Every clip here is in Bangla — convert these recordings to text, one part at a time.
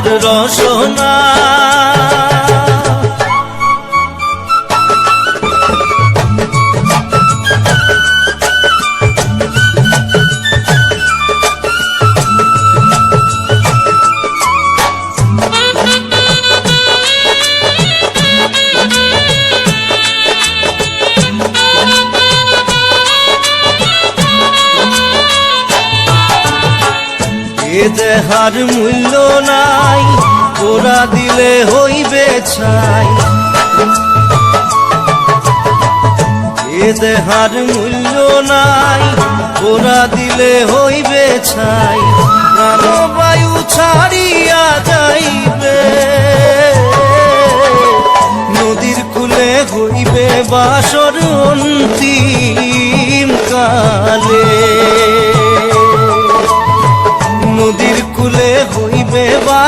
মোর রসনা। এ দেহার মূল্য নাই ওরা দিলে হইবে ছাই। এ দেহার মূল্য নাই ওরা দিলে হইবে ছাই। প্রাণবায়ু ছাড়িয়া যাইবে, নদীর কুলে হইবে বাসর অন্তিম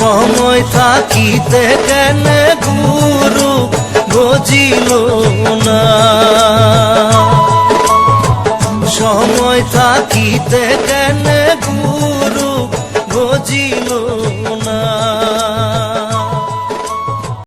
সময় থাকিতে কেন গুরু বুঝিল না? সময় থাকিতে কেন গুরু বুঝিল না?